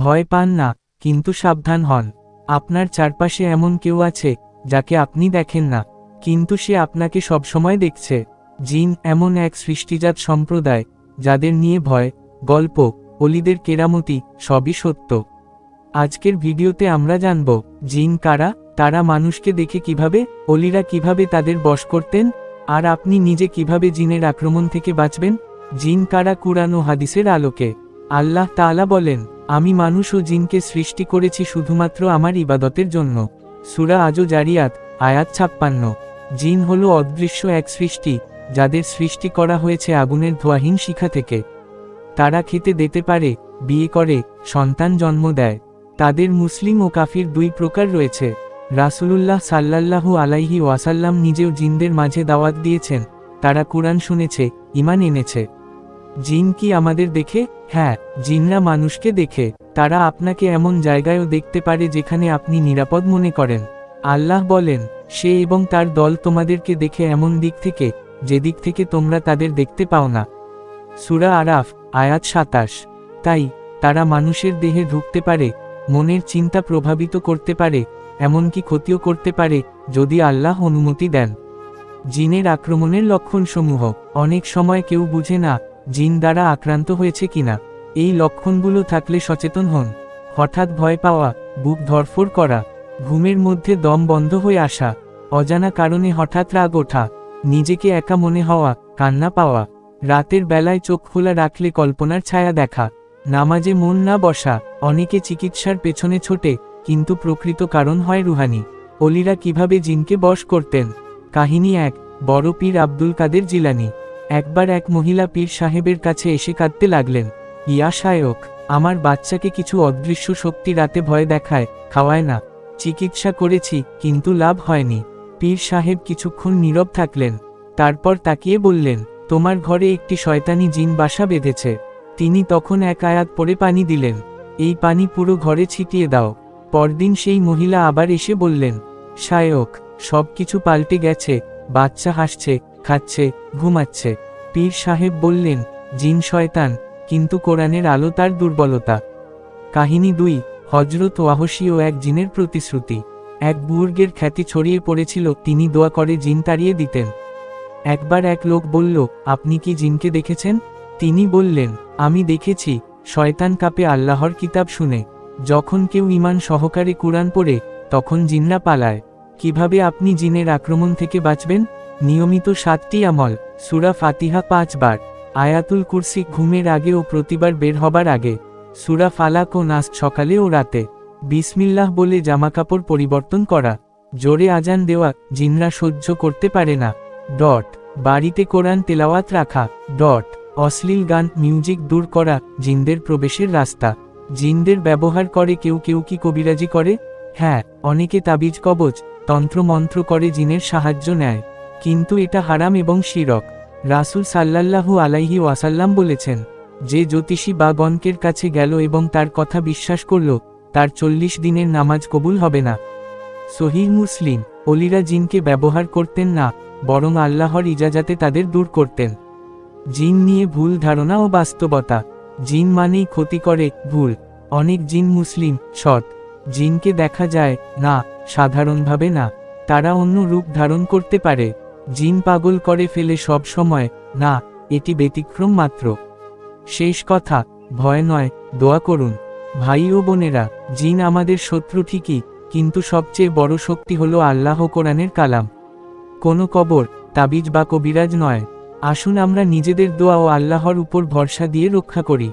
ভয় পান না, কিন্তু সাবধান হন। আপনার চারপাশে এমন কেউ আছে, যাকে আপনি দেখেন না। কিন্তু সে আপনাকে সবসময় দেখছে। জিন এমন এক সৃষ্টিজাত সম্প্রদায়, যাদের নিয়ে ভয়, গল্প, অলিদের কেরামতি, সবই সত্য। আজকের ভিডিওতে আমরা জানব, জিন কারা, তারা মানুষকে দেখে কীভাবে, অলিরা কীভাবে তাদের বশ করতেন, আর আপনি নিজে কীভাবে জিনের আক্রমণ থেকে বাঁচবেন? জিন কারা কুরআন ও হাদিসের আলোকে? আল্লাহ তাআলা বলেন আমি মানুষ ও জিনকে সৃষ্টি করেছি শুধুমাত্র আমার ইবাদতের জন্য। সুরা আজো জারিয়াত আয়াত ছাপ্পান্ন। জিন হল অদৃশ্য এক সৃষ্টি, যাদের সৃষ্টি করা হয়েছে আগুনের ধোয়াহীন শিখা থেকে। তারা খেতে দিতে পারে, বিয়ে করে, সন্তান জন্ম দেয়। তাদের মুসলিম ও কাফির দুই প্রকার রয়েছে। রাসূলুল্লাহ সাল্লাল্লাহু আলাইহি ওয়াসাল্লাম নিজেও জিনদের মাঝে দাওয়াত দিয়েছেন। তারা কোরআন শুনেছে ইমান এনেছে। জিন কি আমাদের দেখে? হ্যাঁ জিনরা মানুষকে দেখে। তারা আপনাকে এমন জায়গায়ও দেখতে পারে যেখানে আপনি নিরাপদ মনে করেন। আল্লাহ বলেন, সে এবং তার দল তোমাদেরকে দেখে এমন দিক থেকে, যে দিক থেকে তোমরা তাদের দেখতে পাও না। সুরা আরাফ, আয়াত সাতাশ। তাই, তারা মানুষের দেহে ঢুকতে পারে, মনের চিন্তা প্রভাবিত করতে পারে, এমনকি ক্ষতিও করতে পারে, যদি আল্লাহ অনুমতি দেন। জিনের আক্রমণের লক্ষণসমূহ, অনেক সময় কেউ বুঝে না জিন দ্বারা আক্রান্ত হয়েছে কিনা? এই লক্ষণগুলো থাকলে সচেতন হন। হঠাৎ ভয় পাওয়া, বুক ধরফর করা, ঘুমের মধ্যে দম বন্ধ হয়ে আসা, অজানা কারণে হঠাৎ রাগ ওঠা, নিজেকে একা মনে হওয়া, কান্না পাওয়া, রাতের বেলায় চোখ খোলা রাখলে কল্পনার ছায়া দেখা, নামাজে মন না বসা, অনেকে চিকিৎসার পেছনে ছোটে, কিন্তু প্রকৃত কারণ হয় রুহানি। অলিরা কীভাবে জিনকে বশ করতেন? কাহিনী এক, বড় পীর আব্দুল কাদের জিলানি। একবার এক মহিলা পীর সাহেবের কাছে এসে কাঁদতে লাগলেন। ইয়া শায়ক আমার বাচ্চাকে কিছু অদৃশ্য শক্তি রাতে ভয় দেখায়, খাওয়ায় না। চিকিৎসা করেছি, কিন্তু লাভ হয়নি। পীর সাহেব কিছুক্ষণ নীরব থাকলেন। তারপর তাকিয়ে বললেন, তোমার ঘরে একটি শয়তানি জিন বাসা বেঁধেছে। তিনি তখন এক আয়াত পরে পানি দিলেন। এই পানি পুরো ঘরে ছিটিয়ে দাও। পরদিন সেই মহিলা আবার এসে বললেন শায়ক সব কিছু পাল্টে গেছে, বাচ্চা হাসছে খাচ্ছে, ঘুমাচ্ছে। পীর সাহেব বললেন, জিন শয়তান, কিন্তু কোরআনের আলো তার দুর্বলতা। কাহিনী দুই হজরত ওয়াহসী ও এক জিনের প্রতিশ্রুতি। এক বুর্গের খ্যাতি ছড়িয়ে পড়েছিল, তিনি দোয়া করে জিন তাড়িয়ে দিতেন। একবার এক লোক বলল, আপনি কি জিনকে দেখেছেন? তিনি বললেন, আমি দেখেছি, শয়তান কাপে আল্লাহর কিতাব শুনে। যখন কেউ ইমান সহকারে কুরআন পড়ে, তখন জিন্না পালায়। কীভাবে আপনি জিনের আক্রমণ থেকে বাঁচবেন? নিয়মিত সাতটি আমল, সুরা ফাতিহা পাঁচবার, আয়াতুল কুরসি ঘুমের আগে ও প্রতিবার বের হবার আগে, সুরা ফালাক ও নাস সকালে ও রাতে, বিসমিল্লাহ বলে জামাকাপড় পরিবর্তন করা, জোরে আজান দেওয়া, জিনরা সহ্য করতে পারে না, ডট, বাড়িতে কোরআন তেলাওয়াত রাখা, ডট, অশ্লীল গান, মিউজিক দূর করা, জিনদের প্রবেশের রাস্তা, জিনদের ব্যবহার করে কেউ কেউ কি কবিরাজি করে? হ্যাঁ অনেকে তাবিজ কবচ তন্ত্রমন্ত্র করে জিনের সাহায্য নেয়। কিন্তু এটা হারাম এবং শিরক, রাসুল সাল্লাল্লাহু আলাইহি ওয়াসাল্লাম বলেছেন, যে জ্যোতিষী বা গণকের কাছে গেল এবং তার কথা বিশ্বাস করল, তার চল্লিশ দিনের নামাজ কবুল হবে না। সহিহ মুসলিম, অলিরা জিনকে ব্যবহার করতেন না, বরং আল্লাহর ইজাজাতে তাদের দূর করতেন। জিন নিয়ে ভুল ধারণা ও বাস্তবতা, জিন মানেই ক্ষতি করে, ভুল। অনেক জিন মুসলিম, সৎ। জিনকে দেখা যায়, না, সাধারণভাবে না। তারা অন্য রূপ ধারণ করতে পারে। জিন পাগল করে ফেলে সব সময়, না, এটি ব্যতিক্রম মাত্র। শেষ কথা, ভয় নয়, দোয়া করুন। ভাই ও বোনেরা, জিন আমাদের শত্রু ঠিকই, কিন্তু সবচেয়ে বড় শক্তি হল আল্লাহ কোরআনের কালাম। কোনো কবর, তাবিজ বা কবিরাজ নয়। আসুন আমরা নিজেদের দোয়া ও আল্লাহর উপর ভরসা দিয়ে রক্ষা করি।